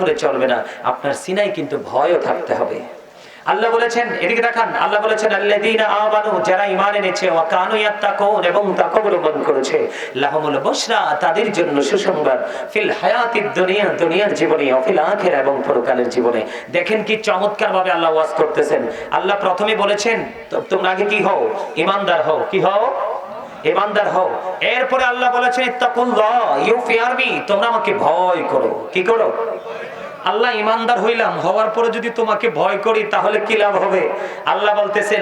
হলে চলবে না। আপনার সিনাই কিন্তু ভয়ও থাকতে হবে। আল্লাহ বলেছেন, এদিকে দেখান, আল্লাহ বলেছেন, আল্লাযীনা আমানু, যারা ঈমান এনেছে, ওয়া কানু ইয়াত্তাকুন, এবং তাকওয়া অবলম্বন করেছে, লাহুমুল বুশরা, তাদের জন্য সুসংবাদ, ফিল হায়াতিদ দুনিয়া, দুনিয়ার জীবনে ফিল আখিরা এবং পরকালের জীবনে। দেখেন কি চমৎকার ভাবে আল্লাহ ওয়াজ করতেছেন। আল্লাহ প্রথমে বলেছেন তোমরা আগে কি হও? ঈমানদার হও। কি হও? ইমানদার হও। এরপরে আল্লাহ বলেছেন, ইত্তাকুল্লাহ ইউ ফিয়ার তোমরা আমাকে ভয় করো। কি করো? আল্লাহ ইমানদার হইলাম, হওয়ার পরে যদি তোমাকে ভয় করি, তাহলে কি লাভ হবে? আল্লাহ বলতেছে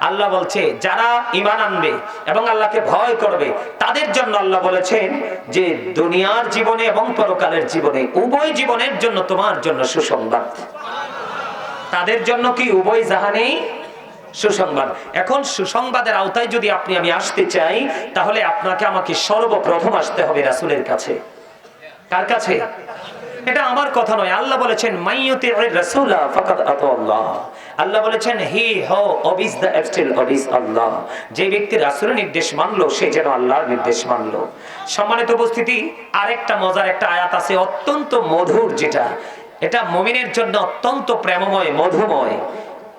আল্লাহ বলছে, যারা ইমান আনবে এবং আল্লাহকে ভয় করবে, তাদের জন্য আল্লাহ বলেছেন যে, দুনিয়ার জীবনে এবং পরকালের জীবনে, উভয় জীবনের জন্য তোমার জন্য সুসংবাদ। তাদের জন্য কি উভয় জাহানেই সুসংবাদ। এখন সুসংবাদের আওতায় যদি আপনি আমি আসতে চাই, তাহলে আপনাকে আমাকে সর্বপ্রথম আসতে হবে রাসূলের কাছে। কার কাছে? এটা আমার কথা নয়। আল্লাহ বলেছেন আল্লাহ। বলেছেন, হি, হো অবিস দ্য এক্সটেল অবিস আল্লাহ। যে ব্যক্তি রাসূলের নির্দেশ মানলো, সে যেন আল্লাহর নির্দেশ মানলো। সম্মানিত উপস্থিতি, আরেকটা মজার একটা আয়াত আছে, অত্যন্ত মধুর যেটা। এটা মুমিনের জন্য অত্যন্ত প্রেমময়, মধুময়।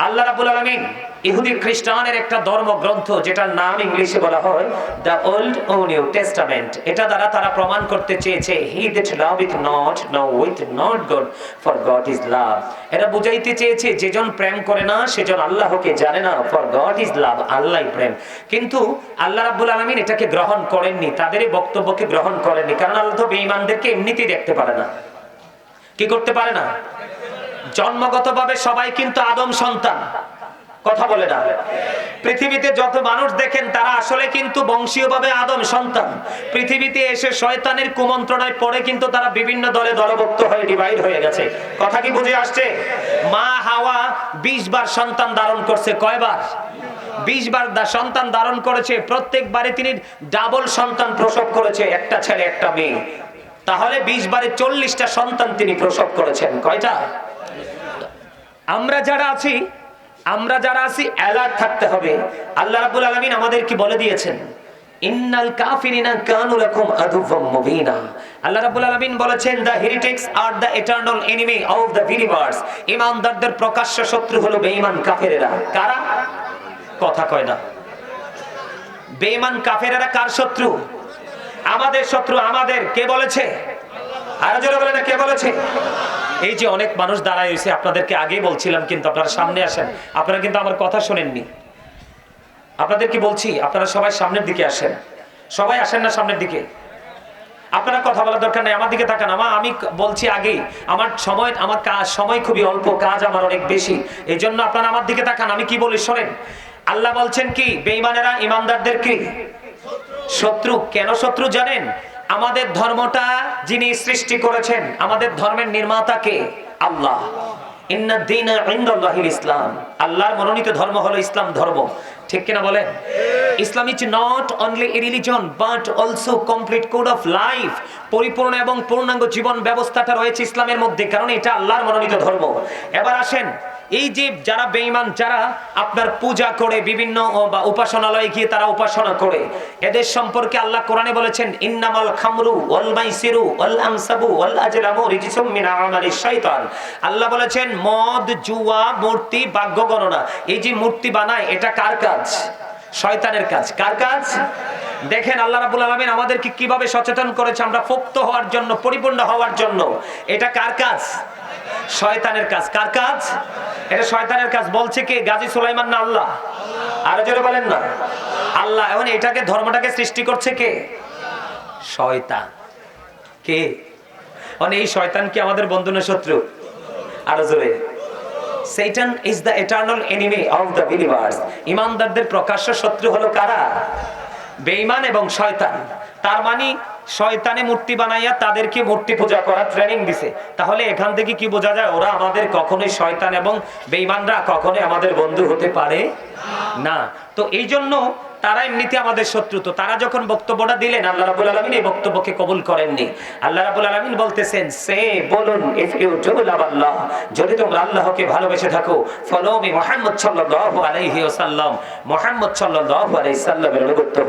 আল্লাহ রাব্বুল আলামিন ইহুদি খ্রিস্টানের একটা ধর্মগ্রন্থ যেটার নাম ইংলিশে বলা হয় দ্য ওল্ড ও নিউ টেস্টামেন্ট। এটা দ্বারা তারা প্রমাণ করতে চেয়েছে he that loveth not knoweth not God for God is love এটা বুঝাইতে চেয়েছে, যেজন প্রেম করে না, সেজন আল্লাহকে জানে না ফর গড ইজ লাভ আল্লাহই প্রেম। কিন্তু আল্লাহ রাব্বুল আলামিন এটাকে গ্রহণ করেননি তাদের বক্তব্যকে গ্রহণ করেননি, কারণ আল্লাহ তো বেঈমানদেরকে এমনিতেই দেখতে পারে না। কি করতে পারে না? জন্মগতভাবে সবাই কিন্তু আদম সন্তান। কথা বলে না। পৃথিবীতে যত মানুষ দেখেন, তারা আসলে কিন্তু বংশীয়ভাবে আদম সন্তান। পৃথিবীতে এসে শয়তানের কুমন্ত্রণায় পড়ে কিন্তু তারা বিভিন্ন দলে দলভুক্ত হয়ে ডিভাইড হয়ে গেছে। কথা কি বুঝে আসছে? মা হাওয়া বিশ বার সন্তান ধারণ করছে। কয়বার? বিশ বার সন্তান ধারণ করেছে। প্রত্যেকবারে তিনি ডাবল সন্তান প্রসব করেছে। একটা ছেলে, একটা মেয়ে। তাহলে বিশ বারে চল্লিশটা সন্তান তিনি প্রসব করেছেন। কয়টা? আমরা যারা আছি, আমরা যারা আছি অ্যালার্ট থাকতে হবে। আল্লাহ রাব্বুল আলামিন আমাদের কি বলে দিয়েছেন বলেছেন আর এনিমি অফ প্রকাশ্য শত্রু হলো বেঈমান কথা কয় না। বেঈমান কার শত্রু? আমাদের শত্রু আমাদের। কে বলেছে? আর বলে না, কে বলেছে? এই যে অনেক মানুষ দাঁড়ায় হয়েছে, আপনাদেরকে আগেই বলছিলাম কিন্তু আপনারা সামনে আসেন। আপনারা কিন্তু আমার কথা শোনেননি। আপনাদের কি বলছি, আপনারা সবাই সামনের দিকে আসেন। সবাই আসেন না সামনের দিকে? আপনারা কথা বলার দরকার নেই, আমার দিকে তাকান। আমার আমি বলছি আগেই, আমার সময়, আমার কাজ সময় খুবই অল্প, কাজ আমার অনেক বেশি। এই জন্য আপনারা আমার দিকে তাকান, আমি কি বলি, শোনেন। আল্লাহ বলছেন কি, বেঈমানেরা, ইমানদারদের কি? শত্রু। কেন শত্রু জানেন? আমাদের ধর্মটা যিনি সৃষ্টি করেছেন, আমাদের ধর্মের নির্মাতা কে? আল্লাহ। ইসলাম। আল্লাহর মনোনীত ধর্ম হলো ইসলাম ধর্ম। ঠিক কিনা বলেন? Islam is not only religion but also complete code of life পরিপূর্ণ এবং পূর্ণাঙ্গ জীবন ব্যবস্থাটা রয়েছে ইসলামের মধ্যে, কারণ এটা আল্লাহর মনোনীত ধর্ম। এবার আসেন এই যে যারা বেঈমান, যারা আপনার পূজা করে বিভিন্ন বা উপাসনালয়ে গিয়ে তারা উপাসনা করে, এদের সম্পর্কে আল্লাহ কোরআনে বলেছেন, ইন্নামাল খামরু ওয়াল মাইসিরু ওয়াল আনসাবু ওয়াল আজলামু রিজসুম মিন আমালিশ শাইতান। আল্লাহ বলেছেন, মদ, জুয়া, মূর্তি, ভাগ্য গণনা, এই যে মূর্তি বানায়, এটা কার কাজ? শয়তানের কাজ। কার কাজ? দেখেন, আল্লাহ রাব্বুল আলামিন আমাদেরকে কীভাবে সচেতন করেছে, আমরা পোক্ত হওয়ার জন্য, পরিপূর্ণ হওয়ার জন্য। এটা কার কাজ? শয়তানের কাজ। কার কাজ? এটা শয়তানের কাজ। বলছে কে? গাজী সুলাইমান না আল্লাহ? আরও জোরে বলেন না। আল্লাহ, এখন এটাকে, ধর্মটাকে সৃষ্টি করছে কে? শয়তান। কে? মানে এই শয়তান কি আমাদের বন্ধু না শত্রু? আরও জোরে। সেইটান is the eternal enemy of the believers ইমানদারদের প্রকাশ্য শত্রু হলো কারা? বেঈমান এবং শয়তান। তার মানে শয়তানে মূর্তি বানাইয়া তাদেরকে মূর্তি পূজা করার ট্রেনিং দিছে। তাহলে এখান থেকে কি বোঝা যায়, ওরা আমাদের কখনোই শয়তান এবং বেঈমানরা কখনোই আমাদের বন্ধু হতে পারে না। তো এই জন্য তারা এমনিতে আমাদের শত্রু। তো তারা যখন বক্তব্যটা দিলেন, আল্লাহ রাবুল আলমিন এই বক্তব্যকে কবুল করেননি। আল্লাহ রাবুল আলমিন বলতেছেন, সে বলুন যদি তোমরা আল্লাহকে ভালোবেসে থাকো মোহাম্মদ আলাইহি মোহাম্মদ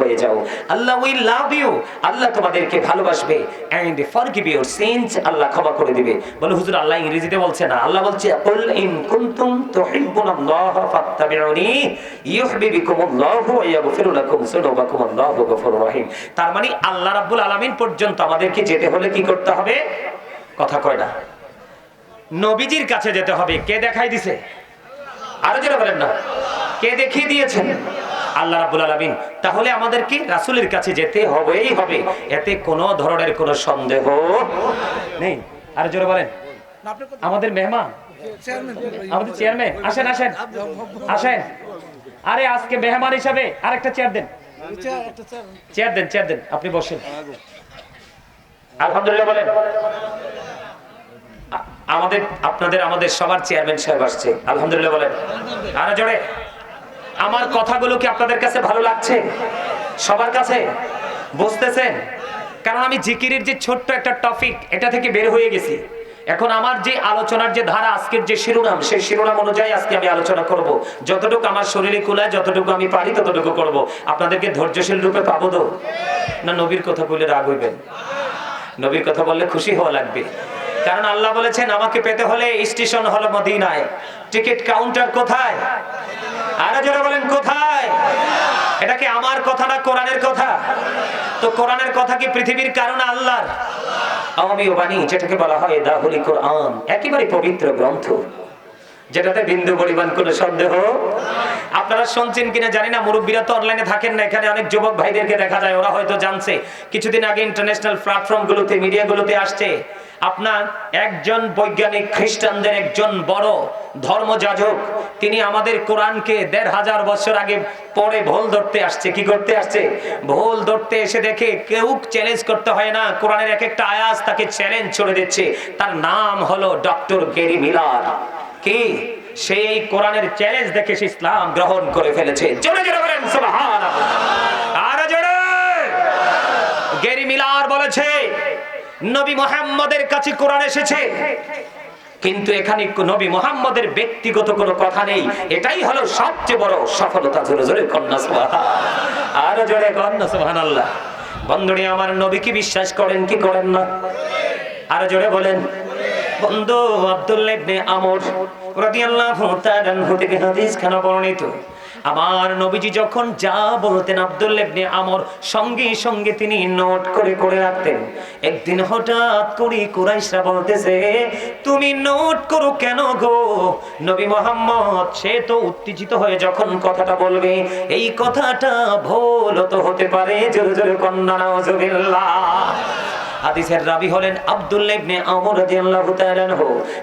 হয়ে যাও। আল্লাহ উইল লাভ ইউ আল্লাহ তোমাদেরকে ভালোবাসবে ইউর আল্লাহ ক্ষমা করে দিবে। বলে হুজুর, আল্লাহ ইংরেজিতে বলছে না, আল্লাহ বলছে, কুল ইন কুনতুম তুহিব্বুনাল্লাহ ফাত্তাবিউনি ওয়া রহিম। তার মানে আল্লাহ রাব্বুল আলামিন পর্যন্ত আমাদেরকে যেতে হলে কি করতে হবে? কথা কয় না। নবীজির কাছে যেতে হবে। কে দেখাই দিছে? আরও যেটা বলেন না। কে দেখিয়ে দিয়েছেন? আল্লাহ রাব্বুল আলামিন। তাহলে আমাদেরকে রাসূলের কাছে যেতে হবেই হবে। এতে কোনো ধরনের কোনো সন্দেহ নেই। আর জোরে বলেন। আমাদের মেহমান। আমাদের চেয়ারম্যান আসেন আসেন। আসেন। আরে আজকে মেহমান হিসাবে আরেকটা চেয়ার দেন। চেয়ার দেন চেয়ার দেন আপনি বসেন। আলহামদুলিল্লাহ বলেন। আমাদের আপনাদের আমাদের সবার চেয়ারম্যান সাহেব আসছে। আলহামদুলিল্লাহ বলেন। আরও জোরে। আমার কথাগুলো কি আপনাদের কাছে ভালো লাগছে? সবার কাছে? বুঝতেছেন? কারণ আমি জিকিরের যে ছোট্ট একটা টপিক এটা থেকে বের হয়ে গেছি। এখন আমার যে আলোচনার যে ধারা, আজকের যে শিরোনাম, সেই শিরোনাম অনুযায়ী আজকে আমি আলোচনা করব। যতটুকু আমার শরীরে কুলায়, যতটুকু আমি পারি, ততটুকু করব। আপনাদেরকে ধৈর্যশীল রূপে পাবো তো? না, নবীর কথা বলে রাগ হইবেন। নবীর কথা বললে খুশি হওয়া লাগবে। কারণ আল্লাহ বলেছেন, আমাকে পেতে হলে স্টেশন হলো মদিনায়। টিকিট কাউন্টার কোথায়? আরও যারা বলেন, কোথায়? এটা কি আমার কথা না কোরআনের কথা? তো কোরআনের কথা কি পৃথিবীর কারণ আল্লাহর? ও বাণী যেটাকে বলা হয় দাহুলি কোরআন একেবারে পবিত্র গ্রন্থ। যেটাতে বিন্দু পরিমাণ কোনো সন্দেহ? আপনারা শুনছেন কিনা জানি না, মুরব্বীরা তো অনলাইনে থাকেন না, এখানে অনেক যুবক ভাইদেরকে দেখা যায়, ওরা হয়তো জানছে। কিছুদিন আগে ইন্টারন্যাশনাল প্ল্যাটফর্ম গুলোতে মিডিয়া গুলোতে আসছে, আপনার একজন বৈজ্ঞানিক খ্রিস্টানদের একজন বড় ধর্মযাজক, তিনি আমাদের কোরআনকে দেড় হাজার বছর আগে পরে ভুল ধরতে আসছে। কি করতে আসছে? ভুল ধরতে এসে দেখে কেউ চ্যালেঞ্জ করতে হয় না, কোরআনের এক একটা আয়াস তাকে চ্যালেঞ্জ ছড়ে দিচ্ছে। তার নাম হলো ডক্টর গেরি মিলার। কি? সেই এই কোরআনের চ্যালেঞ্জ দেখে সে ইসলাম গ্রহণ করে ফেলেছে। জোরে জোরে বলেন আর জোরে। গেরি মিলার বলেছে, নবী মুহাম্মদের কাছে কোরআন এসেছে। কিন্তু এখানে নবী মোহাম্মদের ব্যক্তিগত কোনো কথা নেই। এটাই হলো সবচেয়ে বড় সফলতা। জোরে জোরে কন্যা সুবহান আরও জোরে কন্যা সুবহানাল্লাহ। বন্ধুনি আমার নবী কি বিশ্বাস করেন কি করেন না? আরও জোরে বলেন। বন্ধু আব্দুল্লাহ আমর বর্ণিত। আমার নবীজি যখন যা বলতেন আব্দুল্লাহ ইবনে আমর, সঙ্গে সঙ্গে তিনি নোট করে করে রাখতেন। একদিন হঠাৎ করে কুরাইশরা বলতেছে, তুমি নোট করো কেন গো? নবী মোহাম্মদ, সে তো উত্তেজিত হয়ে যখন কথাটা বলবে, এই কথাটা ভুল তো হতে পারে, জোরে জোরে কন্যা, নাউজুবিল্লাহ। হাদিসের রাবি হলেন আব্দুল্লাহ ইবনে আমর রাদিয়াল্লাহু তাআলা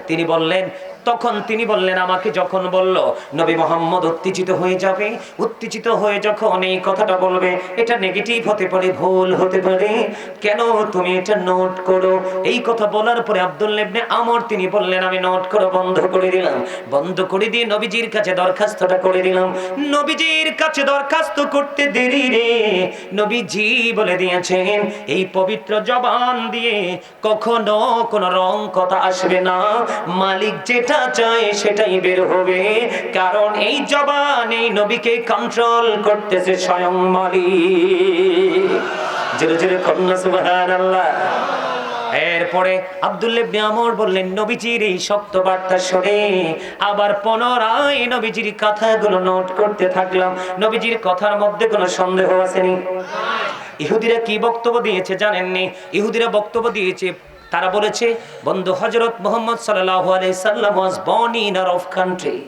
তিনি বললেন তখন তিনি বললেন, আমাকে যখন বলল, নবী মোহাম্মদ উত্তেজিত হয়ে যাবে, উত্তেজিত হয়ে যখন এই কথাটা বলবে, এটা নেগেটিভ হতে পারে, ভুল হতে পারে, কেন তুমি এটা নোট করো? এই কথা বলার পরে আব্দুল্লাহ ইবনে আমর তিনি বললেন, আমি নোট করা বন্ধ করে দিলাম। বন্ধ করে দিয়ে নবীজির কাছে দরখাস্তটা করে দিলাম। নবীজির কাছে দরখাস্ত করতে দেরি রে। নবীজি বলে দিয়েছেন, এই পবিত্র জবান দিয়ে কখনো কোনো রং কথা আসবে না। মালিক যেটা চায় সেটাই বের হবে। কারণ এই জবান এই নবীকে কন্ট্রোল করতেছে স্বয়ং মালিক। জোরে জোরে কন্যা এরপরে আব্দুল্লাহ আমর বললেন, নবীজির এই শক্ত বার্তা শুনে আবার পুনরায় নবীজির কথাগুলো নোট করতে থাকলাম। নবীজির কথার মধ্যে কোনো সন্দেহ আসেনি ইহুদিরা কি বক্তব্য দিয়েছে জানেননি? ইহুদিরা বক্তব্য দিয়েছে তারা বলেছে বন্ধু হজরত Mohammad rough country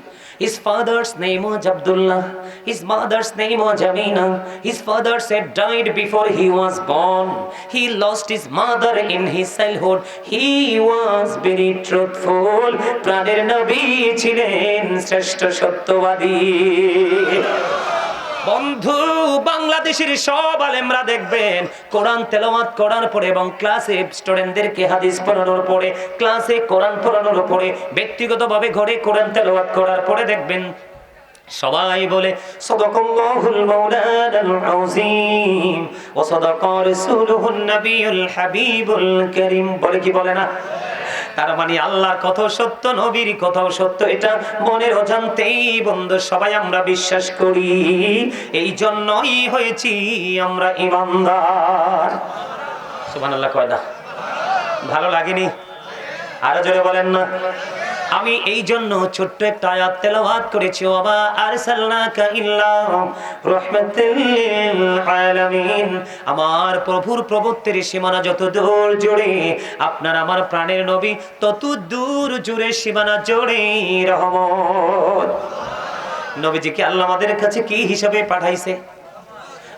His father's name was Abdullah. His mother's name was Amina. His father had died before he was born. He lost his mother in his childhood. He was very truthful. প্রাণের নবী ছিলেন শ্রেষ্ঠ সত্যবাদী বন্ধু, বাংলাদেশের সব আলেমরা দেখবেন, কোরআন তেলাওয়াত করার পরে এবং ক্লাসে স্টুডেন্টদেরকে হাদিস পড়ানোর পরে, ক্লাসে কোরআন পড়ানোর পরে, ব্যক্তিগতভাবে ঘরে কোরআন তেলাওয়াত করার পরে দেখবেন, সবাই বলে, সদাকাল্লাহুল হাবিবুল বলে কি বলে না? তার মানে আল্লাহর কথাও সত্য, নবীর কথাও সত্য, এটা মনের অজান্তেই বন্ধু, সবাই আমরা বিশ্বাস করি। এই জন্যই হয়েছি আমরা ইমানদার। সুবহানাল্লাহ কয়দা ভালো লাগেনি? আরও জোরে বলেন না। আমি এই জন্য ছোট্ট একটা আয়াত তেলাওয়াত করেছি বাবা আরসালনাকা ইল্লা লিল আলামিন। আমার প্রভুর প্রভুত্বের সীমানা যত দূর জুড়ে, আপনার আমার প্রাণের নবী তত দূর জুড়ে সীমানা জুড়ে, রহমত। নবীজিকে আল্লাহ আমাদের কাছে কি হিসাবে পাঠাইছে?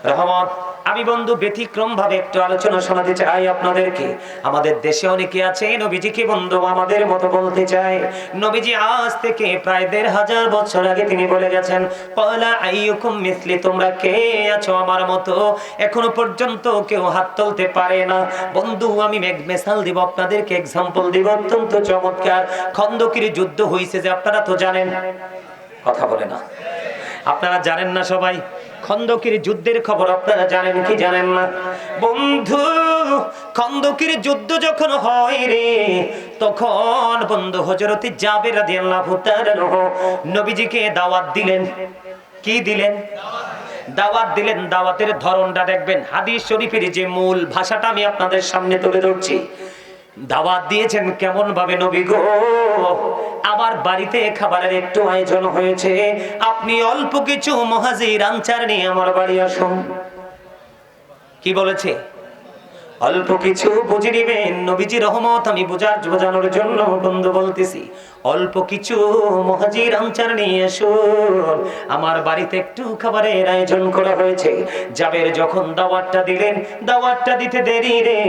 রহমত। আমি বন্ধু ব্যতিক্রম ভাবে একটু আলোচনা শোনাতে চাই আপনাদেরকে। আমাদের দেশে অনেকে আছে, নবীজিকে বন্ধু আমাদের মতো বলতে চায়। নবীজি আজ থেকে প্রায় দেড় হাজার বছর আগে তিনি বলে গেছেন পয়লা আইয়ুকুম মিসলি, তোমরা কে আছো আমার মতো? এখনও পর্যন্ত কেউ হাত তুলতে পারে না। বন্ধু, আমি মেঘ- মেসাল দিব, আপনাদেরকে এক্সাম্পল দিব, অত্যন্ত চমৎকার। খন্দকির যুদ্ধ হয়েছে যে আপনারা তো জানেন। কথা বলে না। আপনারা জানেন না সবাই? খন্দকির যুদ্ধের খবর আপনারা জানেন কি জানেন না? বন্ধু, খন্দকির যুদ্ধ যখন হয় রে, তখন বন্ধু হজরতি তাআলা নবীজিকে দাওয়াত দিলেন। কি দিলেন? দাওয়াত দিলেন, দাওয়াতের ধরনটা দেখবেন। হাদিস শরীফের যে মূল ভাষাটা আমি আপনাদের সামনে তুলে ধরছি। দাওয়াত দিয়েছেন কেমন ভাবে নবী গো? আমার বাড়িতে খাবারের একটু আয়োজন হয়েছে। আপনি অল্প কিছু মহাজির আনচার নিয়ে আমার বাড়ি আসুন। কি বলেছে? অল্প কিছু বুঝে নিবেন। নবীজি রহমত, আমি বোঝার বোঝানোর জন্য বন্ধু বলতেছি। অল্প কিছু আমার বাড়িতে একটু খাবারের আয়োজন করা হয়েছে। জাবের যখন দাওয়াতটা দিলেন, দাওয়াতটা দিতে দেরি রে।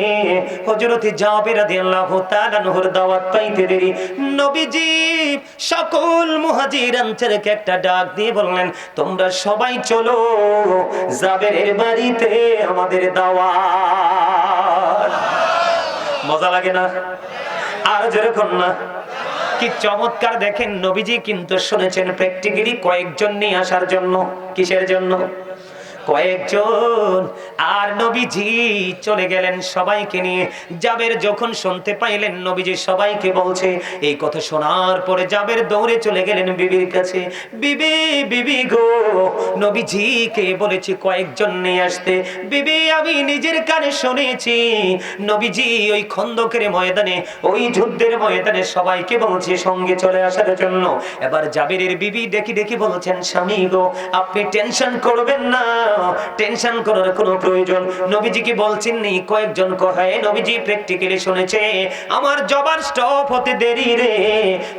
হযরতে জাবের রাদিয়াল্লাহু দাওয়াত পাইতে দেরি। নবীজি, সকল মহাজির আনচারকে একটা ডাক দিয়ে বললেন, তোমরা সবাই চলো জাবেরের বাড়িতে আমাদের দাওয়াত। মজা লাগে না? আর যেরকম না। কি চমৎকার দেখেন নবীজি কিন্তু শুনেছেন প্র্যাকটিক্যালি কয়েকজন নিয়ে আসার জন্য কিসের জন্য? কয়েকজন। আর নবীজি চলে গেলেন সবাইকে নিয়ে। জাবের যখন শুনতে পাইলেন, নবীজি সবাইকে বলছে, এই কথা শোনার পরে জাবের দৌড়ে চলে গেলেন বিবির কাছে। বিবি বিবি গো। নবীজিকে বলেছি, কয়েকজন নিয়ে আসতে। বিবি, আমি নিজের কানে শুনেছি। নবীজি ওই খন্দকের ময়দানে, ওই যুদ্ধের ময়দানে সবাইকে বলছে, সঙ্গে চলে আসার জন্য। এবার জাবিরের বিবি দেখি দেখি বলছেন, স্বামী গো, আপনি টেনশন করবেন না। টেনশন করার কোনো প্রয়োজন। নবীজিকে বলছেন নি, কয়েকজন কহায় নবীজি প্র্যাকটিক্যালি শুনেছে, আমার জবার স্টপ হতে দেরি রে।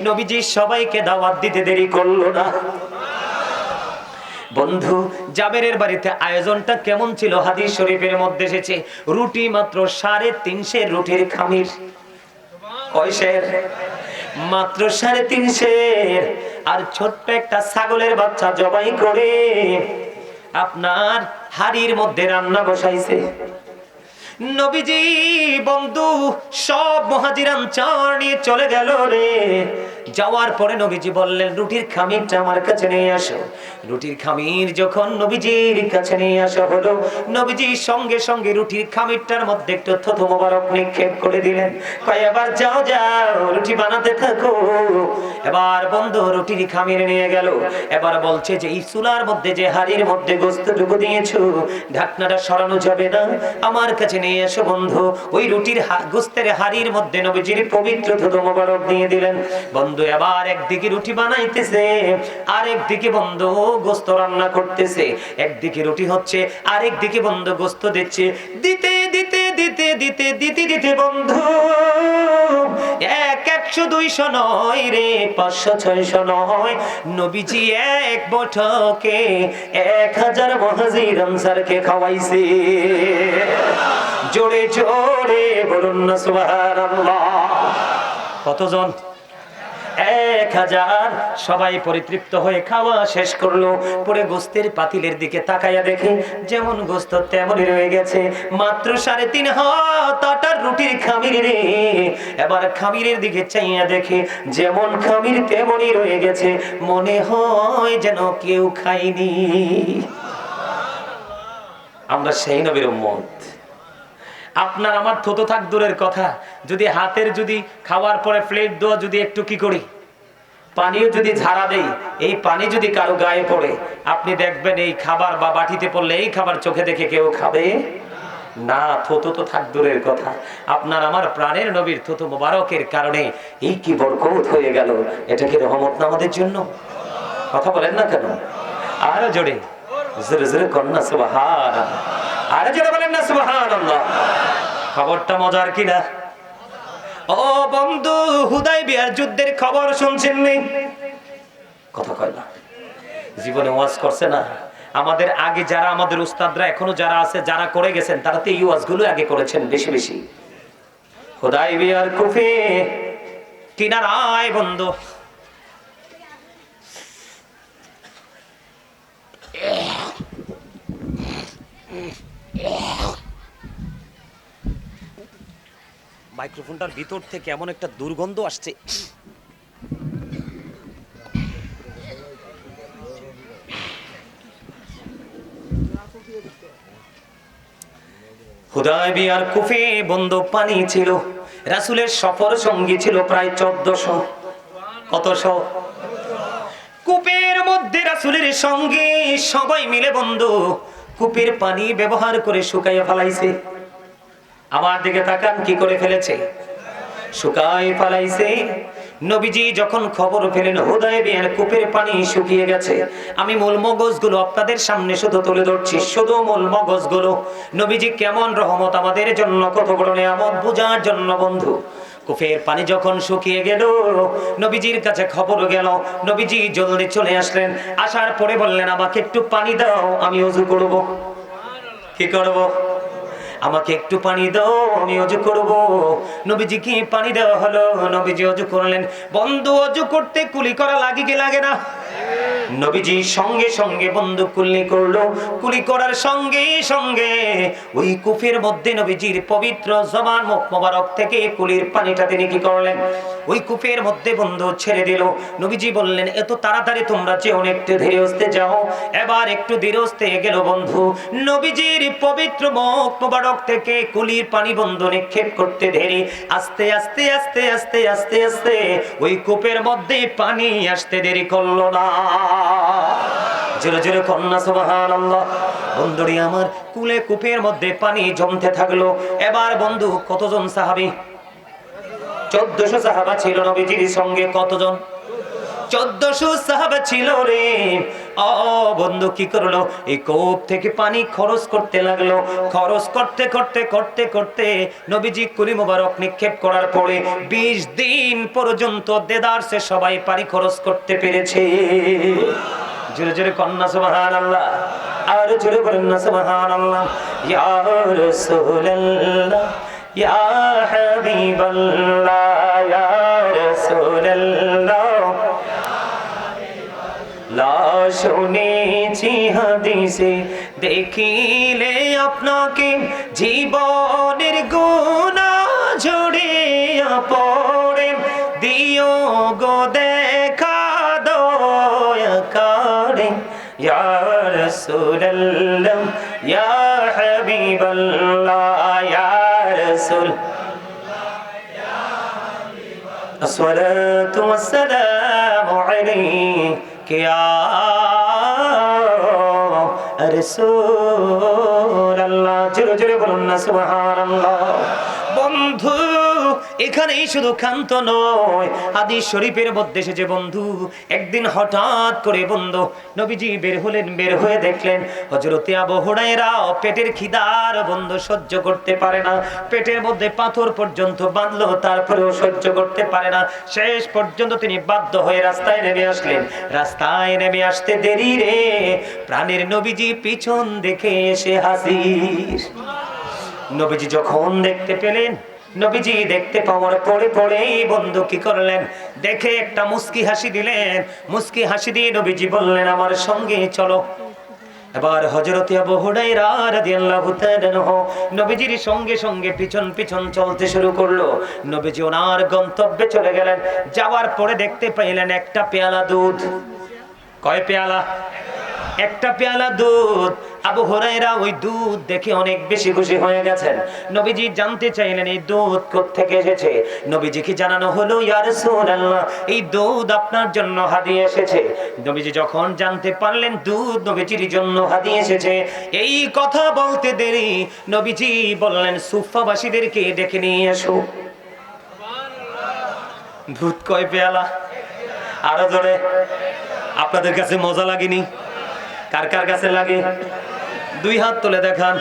নবীজি সবাইকে দাওয়াত দিতে দেরি করল না। বন্ধু, জাবেরের বাড়িতে আয়োজনটা কেমন ছিল? হাদিস শরীফের মধ্যে এসেছে, রুটি মাত্র সাড়ে তিনশের রুটির খামির। কয়শের মাত্র সাড়ে তিনশের আর ছোট্ট একটা ছাগলের বাচ্চা জবাই করে আপনার হাড়ির মধ্যে রান্না বসাইছে। নবীজি বন্ধু সব মহাজিরাম চার নিয়ে চলে গেল রে। যাওয়ার পরে নবীজি বললেন, রুটির খামিরটা আমার কাছে নিয়ে আসো। রুটির খামির যখন নবীজির কাছে নিয়ে আসা হলো, নবীজি সঙ্গে সঙ্গে রুটির খামিরটার মধ্যে একটু থথু মোবারক নিক্ষেপ করে দিলেন। কয়, এবার যাও যাও, রুটি বানাতে থাকো। এবার বন্ধু রুটির খামির নিয়ে গেল। এবার বলছে যে, এই চুলার মধ্যে যে হাড়ির মধ্যে গোস্তটুকু দিয়েছ, ঢাকনাটা সরানো যাবে না। আমার কাছে নিয়ে এসো বন্ধু। ওই রুটির গোস্তের হাড়ির মধ্যে নবীজির পবিত্র থুতু মোবারক দিয়ে দিলেন। বন্ধু এবার একদিকে রুটি বানাইতেছে আর একদিকে বন্ধু গোস্ত রান্না করতেছে। একদিকে রুটি হচ্ছে, আরেক দিকে বন্ধু গোস্ত দিচ্ছে। দিতে দিতে দিতে দিতে দিতে দিতে বন্ধু, এক একশো দুইশো নয় রে, পাঁচশো ছয়শো নয়। নবীজি এক বঠকে এক হাজার মহাজির আনসারকে খাওয়াইছে। জোরে জোরে বলুন না কতজন? এক হাজার। সবাই পরিতৃপ্ত হয়ে খাওয়া শেষ করল। পরে গোস্তের পাতিলের দিকে তাকাইয়া দেখে, যেমন গোস্ত তেমনই রয়ে গেছে। মাত্র সাড়ে তিন হাত আটার রুটির খামির রে। এবার খামিরের দিকে চাইয়া দেখে, যেমন খামির তেমনই রয়ে গেছে। মনে হয় যেন কেউ খায়নি। আমরা সেই নবীর উম্মত। আপনার আমার থতো থাক দূরের কথা। যদি হাতের যদি খাওয়ার পরে প্লেট দেওয়া যদি একটু কি করি? পানিও যদি ঝাড়া দেই, এই পানি যদি কারও গায়ে পড়ে, আপনি দেখবেন এই খাবার বা বাটিতে পড়লে এই খাবার চোখে দেখে কেউ খাবে? না, থতো তো থাক দূরের কথা। আপনার আমার প্রাণের নবীর থতো মোবারকের কারণে এই কি বরকত হয়ে গেল? এটা কি রহমত না আমাদের জন্য? কথা বলেন না কেন? আরও জোরে। জোরে জোরে কন্যা সুবাহান আরও বলেন না সুবাহান খবরটা মজার কিনা? ও বন্ধু হুদাই বিয়ার যুদ্ধের খবর শুনছেন নি? কথা কয় না। জীবনে ওয়াজ করছে না। আমাদের আগে যারা, আমাদের উস্তাদরা এখনও যারা আছে, যারা করে গেছেন, তারা তো এই ওয়াজগুলো আগে করেছেন বেশি বেশি। হুদাই বিয়ার কুফি কিনারায় বন্ধু। মাইক্রোফোনটার ভিতর থেকে এমন একটা দুর্গন্ধ আসছে। হুদায়বি আর কুফে বন্ধ পানি ছিল, রাসুলের সফর সঙ্গী ছিল প্রায় চোদ্দশো। কতশো কূপের মধ্যে রাসুলের সঙ্গে সবাই মিলে বন্ধু কূপের পানি ব্যবহার করে শুকাইয়া ফেলাইছে। আমার দিকে তাকান, কি করে ফেলেছে? শুকাই ফেলাইছে। নবীজি যখন খবর পেলেন, হুদয় বিয়ার কূপের পানি শুকিয়ে গেছে। আমি মূল মগজগুলো আপনাদের সামনে শুধু তুলে ধরছি, শুধু মূল মগজগুলো। নবীজি কেমন রহমত আমাদের জন্য কত বড় নিয়ামত বোঝার জন্য বন্ধু। কুফের পানি যখন শুকিয়ে গেল, নবীজির কাছে খবর গেল। নবীজি জলদি চলে আসলেন। আসার পরে বললেন, আমাকে একটু পানি দাও, আমি অজু করব। কি করব? আমাকে একটু পানি দাও, আমি অজু করব। নবীজি কি পানি দেওয়া হলো? নবীজি অজু করলেন। বন্ধু, অজু করতে কুলি করা লাগে কি লাগে না? নবীজি সঙ্গে সঙ্গে বন্ধু কুলি করল। কুলি করার সঙ্গে সঙ্গে ওই কুফের মধ্যে নবীজির পবিত্র জবান মুখ মোবারক থেকে কুলির পানিটা তিনি কি করলেন? ওই কুফের মধ্যে বন্ধু ছেড়ে দিল। নবীজি বললেন, এত তাড়াতাড়ি তোমরা যে অনেকটা ধীরে হস্তে যাও। এবার একটু ধীরে হস্তে গেল বন্ধু। নবীজির পবিত্র মুখ মোবারক থেকে কুলির পানি বন্ধু নিক্ষেপ করতে ধীরে আস্তে আস্তে আস্তে আস্তে আস্তে আস্তে ওই কূপের মধ্যে পানি আসতে দেরি করল না। বন্ধুরি, আমার কুলে কূপের মধ্যে পানি জমতে থাকল। এবার বন্ধু, কতজন সাহাবি? চোদ্দশো সাহাবা ছিল নবীজির সঙ্গে কতজন? চোদ্দশো সাহাবা ছিল রে। ও বন্ধু, কি করল? এই কোপ থেকে পানি খরচ করতে লাগল। খরচ করতে করতে করতে করতে নবীজি কুলি মোবারক নিক্ষেপ করার পরে বিশ দিন পর্যন্ত দেদারসে সবাই পানি খরচ করতে পেরেছে। জোরে জোরে কন্যা সুবহান আল্লাহ আর জোরে বলেন না সুবহান আল্লাহ ইয়া ইয়া হাবিবাল্লাহ, ইয়া রাসূলুল্লাহ। শুনেছি হাদিসে দেখিলে আপনাকে জীবনের গুণা ঝরিয়া পড়ে দিও গো দেখা দয়া করে ইয়া রাসূলুল্লাহ ইয়া হাবিবাল্লাহ ইয়া রাসূল الصلاة والسلام عليك يا রসুল আল্লাহ জোরে জোরে বলুন না সুবহানাল্লাহ। বন্ধু এখানেই শুধু ক্ষান্ত নয়। হাদিস শরীফের মধ্যে এসেছে, বন্ধু, একদিন হঠাৎ করে বন্ধু, নবীজি বের হলেন, বের হয়ে দেখলেন হজরতে আবু পেটের খিদার বন্ধু সহ্য করতে পারে না। পেটের মধ্যে পাথর পর্যন্ত বাঁধলো, তারপরেও সহ্য করতে পারে না। শেষ পর্যন্ত তিনি বাধ্য হয়ে রাস্তায় নেমে আসলেন। রাস্তায় নেমে আসতে দেরি রে, প্রাণের নবীজি পিছন দেখে এসে হাসির নবীজি যখন দেখতে পেলেন নবীজি দেখতে পাওয়ার পরে পরেই বন্ধু কি করলেন? দেখে একটা মুস্কি হাসি দিলেন। মুস্কি হাসি দিয়ে নবীজি বললেন, আমার সঙ্গে চলো। এবার আনহু নবীজির সঙ্গে সঙ্গে পিছন পিছন চলতে শুরু করল। নবীজি ওনার গন্তব্যে চলে গেলেন। যাওয়ার পরে দেখতে পাইলেন একটা পেয়ালা দুধ। কয় পেয়ালা? একটা পেয়ালা দুধ। আবু হুরায়রা ওই দুধ দেখে অনেক বেশি খুশি হয়ে গেছেন। নবীজি জানতে চাইলেন, এই দুধ থেকে এসেছে? নবীজিকে জানানো হলো, ইয়া রাসূলুল্লাহ, এই দুধ আপনার জন্য হাদিয়ে এসেছে। নবীজি যখন জানতে পারলেন দুধ নবীজির জন্য হাদিয়ে এসেছে, এই কথা বলতে দেরি। নবীজি বললেন সুফাবাসীদেরকে ডেকে নিয়ে এসো। দুধ কয় পেয়ালা? আরও জোরে। আপনাদের কাছে মজা লাগেনি? কার কার কাছে লাগে? দুই হাত তুলে দেখান।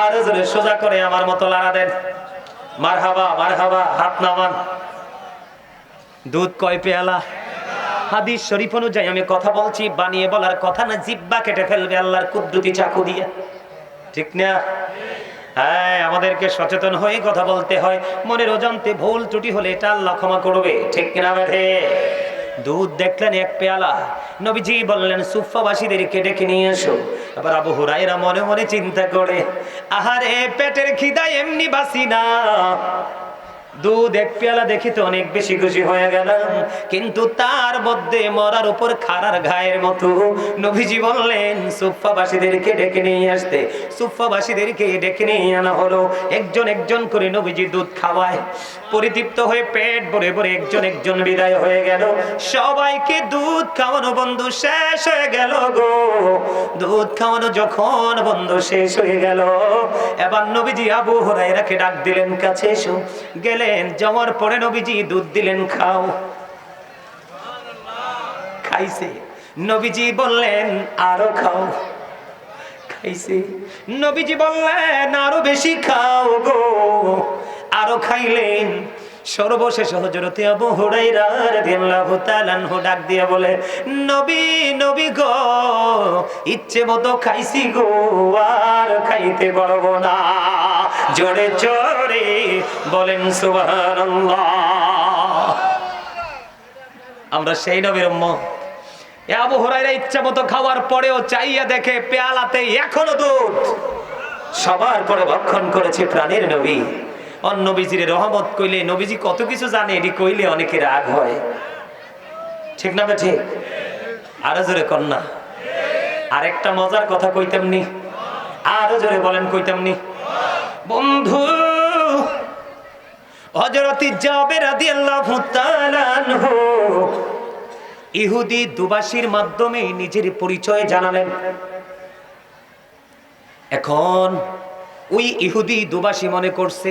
আর সোজা করে আমার মতো লাড়া দেন মার হাবা মার হাবা হাত নামান। দুধ কয় পেয়ালা? হাদিস শরীফ অনুযায়ী আমি কথা বলছি, বানিয়ে বলার কথা না, জিব্বা কেটে ফেলবে আল্লাহর কুদ্দুতি চাকু দিয়ে। ঠিক না? হ্যাঁ আমাদেরকে সচেতন হয়ে কথা বলতে হয়। মনের অজান্তে ভুল ত্রুটি হলে এটা আল্লাহ ক্ষমা করবে। ঠিক কিনা বেঠে? দুধ দেখলেন এক পেয়ালা। নবীজি বললেন সুফাবাসীদেরকে ডেকে নিয়ে এসো। আবার আবু হুরাইরা মনে মনে চিন্তা করে, আহারে, পেটের খিদা এমনি বাসি না। দুধ এক পেয়ালা দেখি তো অনেক বেশি খুশি হয়ে গেলাম। কিন্তু তার মধ্যে মরার উপর খারার ঘায়ের মতো। নবীজি বললেন সুফাবাসীদেরকে ডেকে নিয়ে আসতে। সুফাবাসীদেরকে ডেকে নিয়ে আনা হলো। একজন একজন করে নবীজি দুধ খাওয়ায়। পরিতৃপ্ত হয়ে পেট ভরে ভরে একজন একজন বিদায় হয়ে গেল। সবাইকে দুধ খাওয়ানো বন্ধু শেষ হয়ে গেল গো। দুধ খাওয়ানো যখন বন্ধু শেষ হয়ে গেল। এবার নবীজি আবু হরাইরাকে ডাক দিলেন, কাছে এসো। গেলেন জমর পরে নবীজি দুধ দিলেন, খাও। খাইছে। নবীজি বললেন, আরও খাও। খাইছে। নবীজি বললেন, আরও বেশি খাও গো। আরও খাইলেন। সর্বশেষ হজরতে আবু হুরাইরা রাদিয়াল্লাহু তাআলা ডাক দিয়ে বলে, নবী নবী গো, ইচ্ছে মতো খাইছি গো, আর খাইতে পারব না। জোরে জোরে বলেন, সুবহানাল্লাহ। আমরা সেই নবীর উম্মত। আবু হুরাইরা ইচ্ছা মতো খাওয়ার পরেও চাইয়া দেখে পেয়ালাতে এখনও দুধ। সবার পরে ভক্ষণ করেছে প্রাণের নবী। অন্য নবীজির রহমত কইলে নবীজি কত কিছু জানে, এটি কইলে অনেকে রাগ হয়। ঠিক না বে ঠিক? আরও জোরে কন্যা আরেকটা মজার কথা কইতামনি আরও জোরে বলেন কইতামনি বন্ধু হজরতি জাবের রাদিয়াল্লাহু তাআলা আনহু ইহুদি দুবাসীর মাধ্যমে নিজের পরিচয় জানালেন। এখন ওই ইহুদি দুবাসী মনে করছে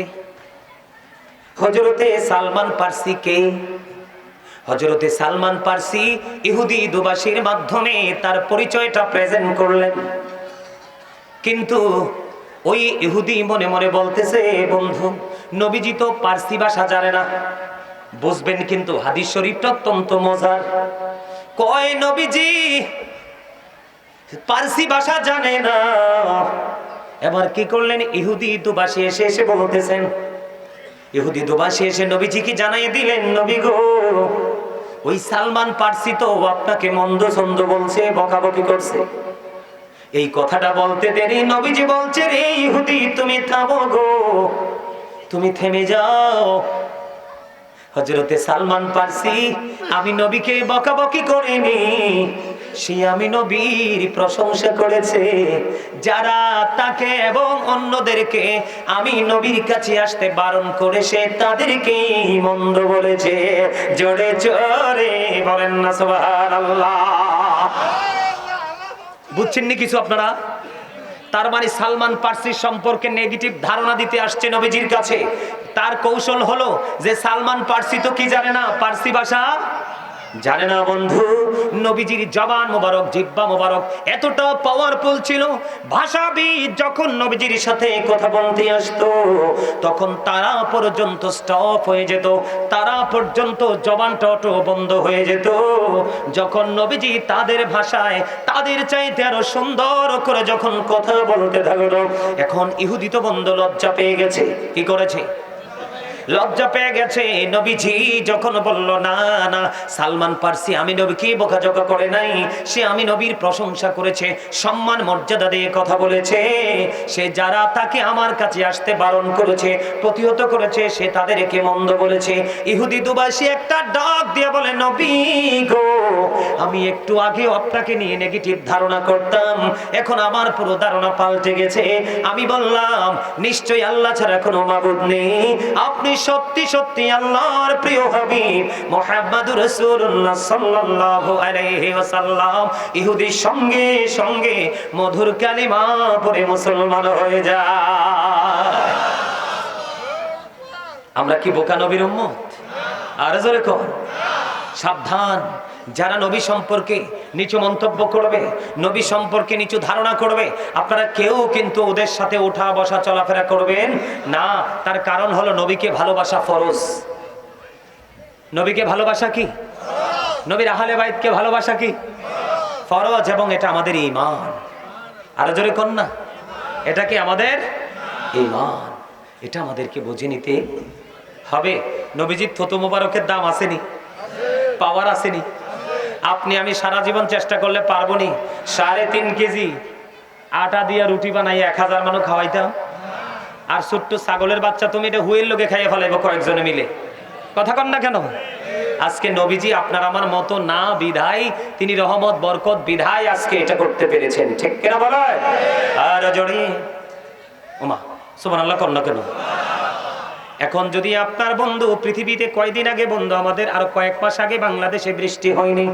হজরতে সালমান পার্সি কে? হজরতে সালমান পার্সি ইহুদি দুবাসীর মাধ্যমে তার পরিচয়টা প্রেজেন্ট করলেন। কিন্তু ওই ইহুদি মনে মনে বলতেছে, বন্ধু, নবীজি তো পার্সি ভাষা জানে না। বুঝবেন কিন্তু হাদিস শরীফটা অত্যন্ত মজার। কয় নবীজি, পার্সি ভাষা জানে না। এবার কি করলেন? ইহুদি দুবাসী এসে এসে বলতেছেন ইহুদি দুবাসী এসে নবীজিকে জানাই দিলেন, নবী গো, ওই সালমান পার্সি তো আপনাকে মন্দ ছন্দ বলছে, বকাবকি করছে। এই কথাটা বলতে দেরি, নবীজি বলছে, রে ইহুদি, তুমি থামো গো, তুমি থেমে যাও। হজরতে সালমান পারসি, আমি নবীকে বকাবকি করিনি সে আমি নবীর প্রশংসা করেছে। যারা তাকে এবং অন্যদেরকে আমি নবীর কাছে আসতে বারণ করেছে তাদেরকে মন্দ বলেছে। জোরে জোরে বলেন না, সুবহানাল্লাহ। বুঝছেন নি কিছু আপনারা? তার মানে সালমান পার্সির সম্পর্কে নেগেটিভ ধারণা দিতে আসছে নবীজির কাছে। তার কৌশল হলো যে সালমান পার্সি তো কি জানে না? পার্সি ভাষা জানে না বন্ধু, নবীজির জবান মোবারক, জিব্বা মোবারক এতটা পাওয়ারফুল ছিল, ভাষাবিদ যখন নবীজির সাথে কথা বলতে আসতো, তখন তারা পর্যন্ত স্টপ হয়ে যেত, তারা পর্যন্ত জবানটা অটো বন্ধ হয়ে যেত। যখন নবীজি তাদের ভাষায়, তাদের চাইতে আরও সুন্দর করে যখন কথা বলতে থাকল, এখন ইহুদি তো বন্ধ লজ্জা পেয়ে গেছে, কি করেছে? লজ্জা পেয়ে গেছে নবীজি, যখন বলল, না না, সালমান পারসি, আমি নবীকে বোকাজোকা করে নাই? সে আমি নবীর প্রশংসা করেছে, সম্মান, মর্যাদা দিয়ে কথা বলেছে। সে যারা তাকে আমার কাছে আসতে বারণ করেছে, প্রতিহত করেছে, সে তাদেরকে মন্দ বলেছে। ইহুদি দুবাসী একটা ডাক দিয়ে বলে, নবী গো, আমি একটু আগে আপনাকে নিয়ে নেগেটিভ ধারণা করতাম, এখন আমার পুরো ধারণা পাল্টে গেছে। আমি বললাম, নিশ্চয়ই আল্লাহ ছাড়া কোনো মাবুদ নেই। আপনি সত্যি সত্যি আল্লাহর প্রিয় হবি মোহাম্মদুর রাসূলুল্লাহ সাল্লাল্লাহু আলাইহি ওয়াসাল্লাম। ইহুদি সঙ্গে সঙ্গে মধুর কালিমা পড়ে মুসলমান হয়ে যায় আমরা কি বোকা নবীর উম্মত? আর জোরে কর সাবধান। যারা নবী সম্পর্কে নিচু মন্তব্য করবে, নবী সম্পর্কে নিচু ধারণা করবে, আপনারা কেউ কিন্তু ওদের সাথে ওঠা বসা চলাফেরা করবেন না। তার কারণ হলো নবীকে ভালোবাসা ফরজ। নবীকে ভালোবাসা কি? নবীর আহলে বাইদকে ভালোবাসা কি? ফরজ এবং এটা আমাদের ইমান আরও জোরে না? এটা কি আমাদের? ইমান এটা আমাদেরকে বুঝে নিতে হবে। নবীজির থতু মোবারকের দাম আসেনি। পাওয়ার আসেনি। আপনি আমি সারা জীবন চেষ্টা করলে পারব নি সাড়ে তিন কেজি আটা দিয়ে রুটি বানাই, এক হাজার মানুষ খাওয়াইতাম। আর ছোট্ট ছাগলের বাচ্চা তুমি এটা হুয়ের লোকে খাইয়ে ফেলাইবো কয়েকজনে মিলে। কথা কন না কেন? আজকে নবীজি আপনার আমার মতো না বিধায় তিনি রহমত, বরকত বিধায় আজকে এটা করতে পেরেছেন। ঠিক কিনা বলে? আর জড়ি ওমা সুমান আল্লাহ না কেন? এখন যদি আপনার বন্ধু পৃথিবীতে কয়দিন আগে, বন্ধু আমাদের আর কয়েক মাস আগে বাংলাদেশে বৃষ্টি হয়নি,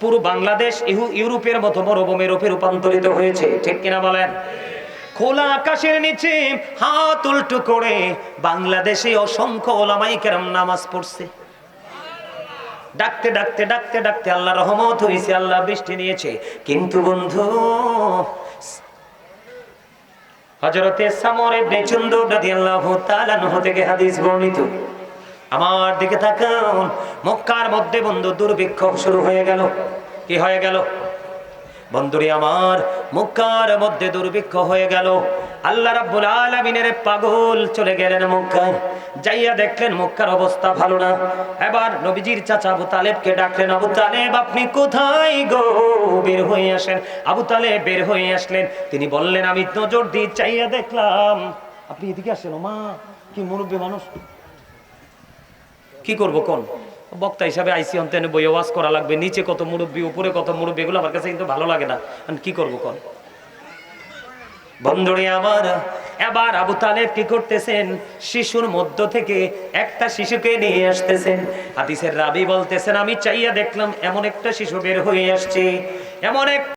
পুরো বাংলাদেশ ইহু ইউরোপের মতো মরুভূমি রূপে রূপান্তরিত হয়েছে, ঠিক কিনা বলেন? খোলা আকাশের নিচে হাত উল্টো করে বাংলাদেশে অসংখ্য ওলামাই কেরাম নামাজ পড়ছে। ডাকতে ডাকতে ডাকতে ডাকতে আল্লাহ রহমত হয়েছে আল্লাহ বৃষ্টি নিয়েছে। কিন্তু বন্ধু হজরতে সামর ইবনে জুনদুব রাদিয়াল্লাহু তাআলা আনহু থেকে হাদিস বর্ণিত। আমার দিকে তাকান, মক্কার মধ্যে বন্ধু দুর্ভিক্ষ শুরু হয়ে গেল। কি হয়ে গেল? বন্ধুরে আমার, মক্কার মধ্যে দুর্ভিক্ষ হয়ে গেল। আল্লাহ রাব্বুল আলামিনের পাগল চলে গেলেন মক্কায়। যাইয়া দেখলেন মক্কার অবস্থা ভালো না। এবার নবীজির চাচা আবু তালেবকে ডাকলেন, আবু তালেব, আপনি কোথায় গো? বের হয়ে আসেন। আবু তালেব বের হয়ে আসলেন। তিনি বললেন, আমি নজর দিয়ে চাইয়া দেখলাম। আপনি এদিকে আসেন মা কি মুরব্বী মানুষ। কি করব কোন? বক্তা হিসাবে আইসি অন্তেনে বই ওয়াজ করা লাগবে। নিচে কত মুরব্বী, উপরে কত মুরব্বী, এগুলো আমার কাছে কিন্তু ভালো লাগে না। কি করব কোন? বন্ধুরে আমার, এবার আবু তালেব কি করতেছেন? শিশুর মধ্য থেকে একটা শিশুকে নিয়ে আসতেছেন। হাদিসের রাবি বলতেছেন, আমি চাইয়া দেখলাম এমন একটা শিশু বের হয়ে আসছে, এমন এক